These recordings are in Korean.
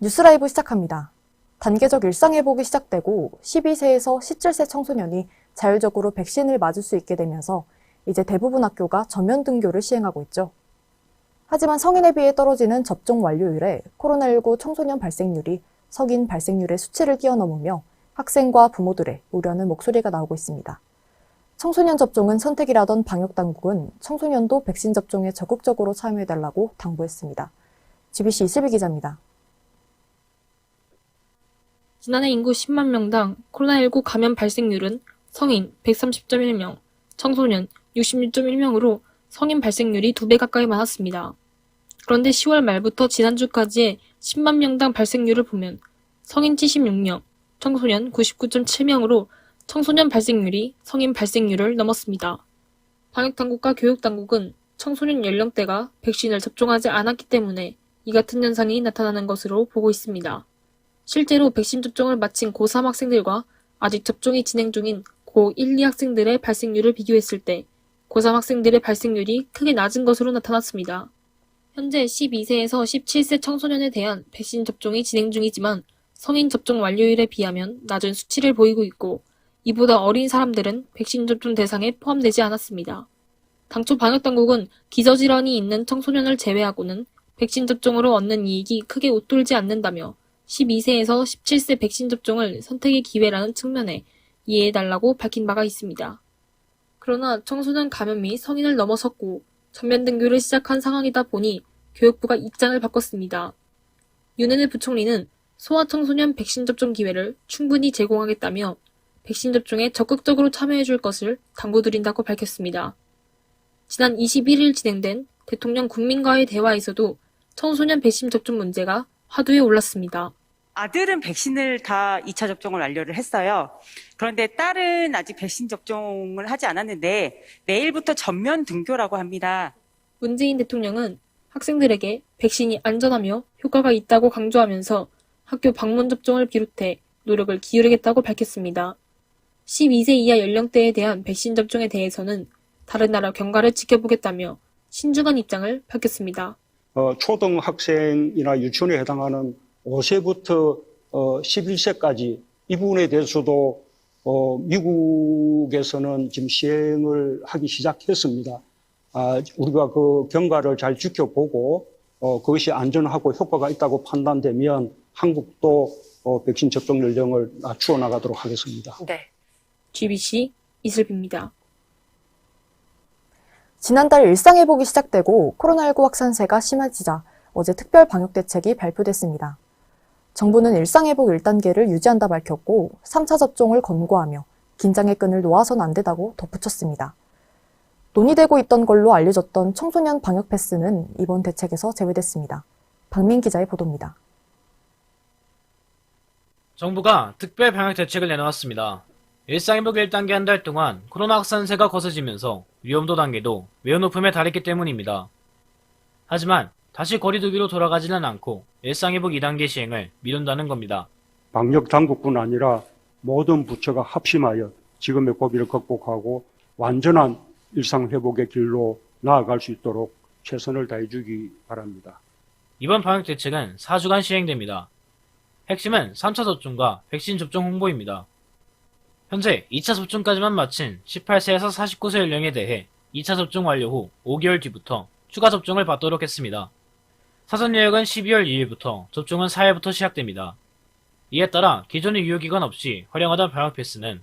뉴스라이브 시작합니다. 단계적 일상회복이 시작되고 12세에서 17세 청소년이 자율적으로 백신을 맞을 수 있게 되면서 이제 대부분 학교가 전면 등교를 시행하고 있죠. 하지만 성인에 비해 떨어지는 접종 완료율에 코로나19 청소년 발생률이 성인 발생률의 수치를 뛰어넘으며 학생과 부모들의 우려하는 목소리가 나오고 있습니다. 청소년 접종은 선택이라던 방역당국은 청소년도 백신 접종에 적극적으로 참여해달라고 당부했습니다. GBC 이슬비 기자입니다. 지난해 인구 10만 명당 코로나19 감염 발생률은 성인 130.1명, 청소년 66.1명으로 성인 발생률이 2배 가까이 많았습니다. 그런데 10월 말부터 지난주까지의 10만 명당 발생률을 보면 성인 76명, 청소년 99.7명으로 청소년 발생률이 성인 발생률을 넘었습니다. 방역당국과 교육당국은 청소년 연령대가 백신을 접종하지 않았기 때문에 이 같은 현상이 나타나는 것으로 보고 있습니다. 실제로 백신 접종을 마친 고3 학생들과 아직 접종이 진행 중인 고1, 2 학생들의 발생률을 비교했을 때 고3 학생들의 발생률이 크게 낮은 것으로 나타났습니다. 현재 12세에서 17세 청소년에 대한 백신 접종이 진행 중이지만 성인 접종 완료율에 비하면 낮은 수치를 보이고 있고 이보다 어린 사람들은 백신 접종 대상에 포함되지 않았습니다. 당초 방역당국은 기저질환이 있는 청소년을 제외하고는 백신 접종으로 얻는 이익이 크게 웃돌지 않는다며 12세에서 17세 백신 접종을 선택의 기회라는 측면에 이해해달라고 밝힌 바가 있습니다. 그러나 청소년 감염이 성인을 넘어섰고 전면 등교를 시작한 상황이다 보니 교육부가 입장을 바꿨습니다. 윤은혜 부총리는 소아청소년 백신 접종 기회를 충분히 제공하겠다며 백신 접종에 적극적으로 참여해 줄 것을 당부드린다고 밝혔습니다. 지난 21일 진행된 대통령 국민과의 대화에서도 청소년 백신 접종 문제가 화두에 올랐습니다. 아들은 백신을 다 2차 접종을 완료를 했어요. 그런데 딸은 아직 백신 접종을 하지 않았는데 내일부터 전면 등교라고 합니다. 문재인 대통령은 학생들에게 백신이 안전하며 효과가 있다고 강조하면서 학교 방문 접종을 비롯해 노력을 기울이겠다고 밝혔습니다. 12세 이하 연령대에 대한 백신 접종에 대해서는 다른 나라 경과를 지켜보겠다며 신중한 입장을 밝혔습니다. 어, 초등학생이나 유치원에 해당하는 5세부터 어, 11세까지 이 부분에 대해서도 어, 미국에서는 지금 시행을 하기 시작했습니다. 아, 우리가 그 경과를 잘 지켜보고 어, 그것이 안전하고 효과가 있다고 판단되면 한국도 어, 백신 접종 연령을 낮추어 나가도록 하겠습니다. 네. GBC 이슬비입니다. 지난달 일상회복이 시작되고 코로나19 확산세가 심해지자 어제 특별 방역 대책이 발표됐습니다. 정부는 일상회복 1단계를 유지한다 밝혔고 3차 접종을 권고하며 긴장의 끈을 놓아선 안 되다고 덧붙였습니다. 논의되고 있던 걸로 알려졌던 청소년 방역 패스는 이번 대책에서 제외됐습니다. 박민 기자의 보도입니다. 정부가 특별 방역 대책을 내놓았습니다. 일상회복 1단계 한 달 동안 코로나 확산세가 거세지면서 위험도 단계도 매우 높음에 달했기 때문입니다. 하지만 다시 거리두기로 돌아가지는 않고 일상회복 2단계 시행을 미룬다는 겁니다. 방역 당국뿐 아니라 모든 부처가 합심하여 지금의 고비를 극복하고 완전한 일상 회복의 길로 나아갈 수 있도록 최선을 다해주기 바랍니다. 이번 방역 대책은 4주간 시행됩니다. 핵심은 3차 접종과 백신 접종 홍보입니다. 현재 2차 접종까지만 마친 18세에서 49세 연령에 대해 2차 접종 완료 후 5개월 뒤부터 추가 접종을 받도록 했습니다. 사전 예약은 12월 2일부터 접종은 4일부터 시작됩니다. 이에 따라 기존의 유효기간 없이 활용하던 방역 패스는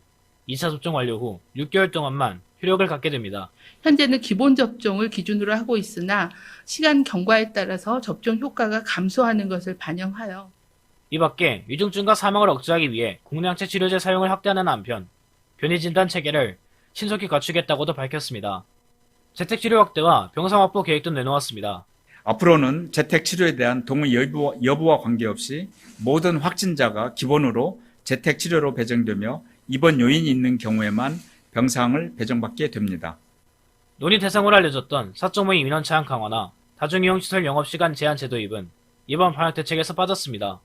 2차 접종 완료 후 6개월 동안만 효력을 갖게 됩니다. 현재는 기본 접종을 기준으로 하고 있으나 시간 경과에 따라서 접종 효과가 감소하는 것을 반영하여 이 밖에 위중증과 사망을 억제하기 위해 공량체 치료제 사용을 확대하는 한편 변이 진단 체계를 신속히 갖추겠다고도 밝혔습니다. 재택치료 확대와 병상 확보 계획도 내놓았습니다. 앞으로는 재택 치료에 대한 동의 여부, 여부 와 관계없이 모든 확진자가 기본으로 재택 치료로 배정되며 입원 요인이 있는 경우에만 병상을 배정받게 됩니다. 논의 대상으로 알려졌던 4.5 인원 차양 강화나 다중이용 시설 영업시간 제한 제도 입은 이번 방역 대책에서 빠졌습니다.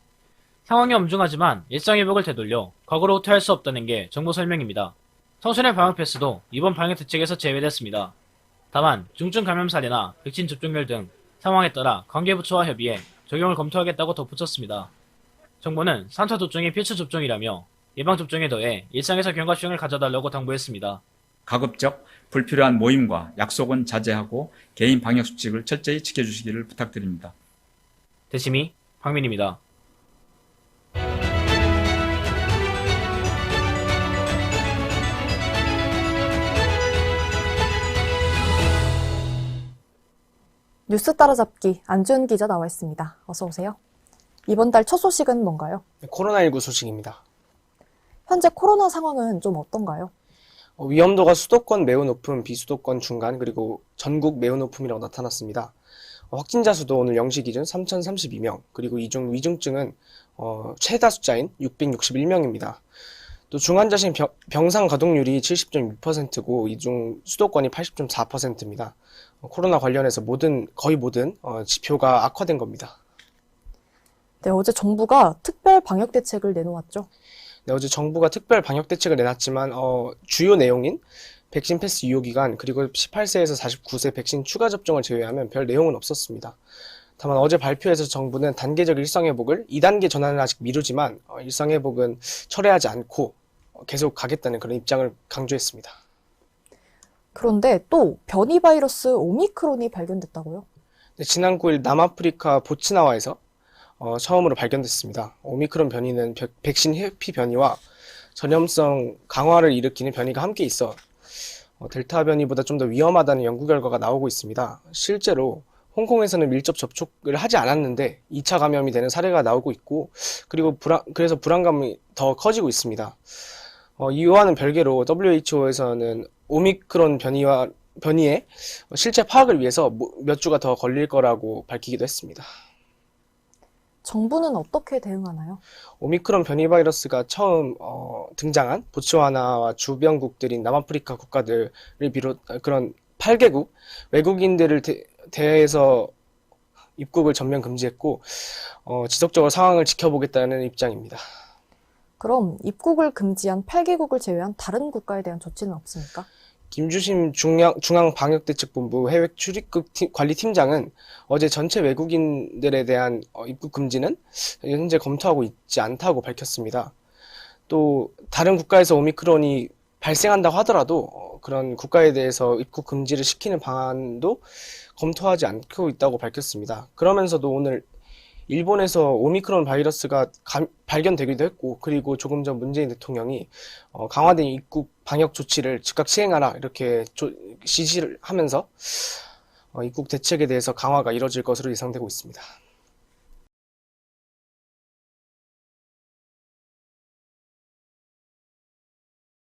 상황이 엄중하지만 일상 회복을 되돌려 과거로 후퇴할 수 없다는 게 정부 설명입니다. 청소년 방역 패스도 이번 방역 대책에서 제외됐습니다. 다만 중증 감염 사례나 백신 접종률 등 상황에 따라 관계부처와 협의해 적용을 검토하겠다고 덧붙였습니다. 정부는 3차 접종이 필수 접종이라며 예방접종에 더해 일상에서 경과 수행을 가져달라고 당부했습니다. 가급적 불필요한 모임과 약속은 자제하고 개인 방역 수칙을 철저히 지켜주시기를 부탁드립니다. 대심이 황민입니다. 뉴스 따라잡기 안주은 기자 나와 있습니다. 어서 오세요. 이번 달 첫 소식은 뭔가요? 코로나19 소식입니다. 현재 코로나 상황은 좀 어떤가요? 어, 위험도가 수도권 매우 높음, 비수도권 중간, 그리고 전국 매우 높음이라고 나타났습니다. 어, 확진자 수도 오늘 0시 기준 3,032명, 그리고 이중 위중증은 어, 최다 숫자인 661명입니다. 또 중환자실 병, 병상 가동률이 70.6%고 이중 수도권이 80.4%입니다. 어, 코로나 관련해서 모든 거의 모든 어, 지표가 악화된 겁니다. 네, 어제 정부가 특별 방역 대책을 내놓았죠. 네, 어제 정부가 특별 방역 대책을 내놨지만 어, 주요 내용인 백신 패스 유효 기간 그리고 18세에서 49세 백신 추가 접종을 제외하면 별 내용은 없었습니다. 다만 어제 발표에서 정부는 단계적 일상 회복을 2단계 전환을 아직 미루지만 어, 일상 회복은 철회하지 않고 어, 계속 가겠다는 그런 입장을 강조했습니다. 그런데 또 변이 바이러스 오미크론이 발견됐다고요? 네, 지난 9일 남아프리카 보츠나와에서 어, 처음으로 발견됐습니다. 오미크론 변이는 백- 백신 회피 변이와 전염성 강화를 일으키는 변이가 함께 있어 어, 델타 변이보다 좀 더 위험하다는 연구 결과가 나오고 있습니다. 실제로 홍콩에서는 밀접 접촉을 하지 않았는데 2차 감염이 되는 사례가 나오고 있고 그리고 불안, 그래서 불안감이 더 커지고 있습니다. 어, 이와는 별개로 WHO에서는 오미크론 변이와 변이의 실제 파악을 위해서 뭐- 몇 주가 더 걸릴 거라고 밝히기도 했습니다. 정부는 어떻게 대응하나요? 오미크론 변이 바이러스가 처음 어, 등장한 보츠와나와 주변국들인 남아프리카 국가들을 비롯 아, 그런 8개국 외국인들을 대, 대해서 입국을 전면 금지했고 어, 지속적으로 상황을 지켜보겠다는 입장입니다. 그럼 입국을 금지한 8개국을 제외한 다른 국가에 대한 조치는 없습니까? 김주심 중앙, 중앙방역대책본부 해외 출입국 팀- 관리팀장은 어제 전체 외국인들에 대한 어, 입국 금지는 현재 검토하고 있지 않다고 밝혔습니다. 또 다른 국가에서 오미크론이 발생한다고 하더라도 어, 그런 국가에 대해서 입국 금지를 시키는 방안도 검토하지 않고 있다고 밝혔습니다. 그러면서도 오늘 일본에서 오미크론 바이러스가 감- 발견되기도 했고, 그리고 조금 전 문재인 대통령이 어, 강화된 입국 방역 조치를 즉각 시행하라 이렇게 조- 지시를 하면서 어, 입국 대책에 대해서 강화가 이뤄질 것으로 예상되고 있습니다.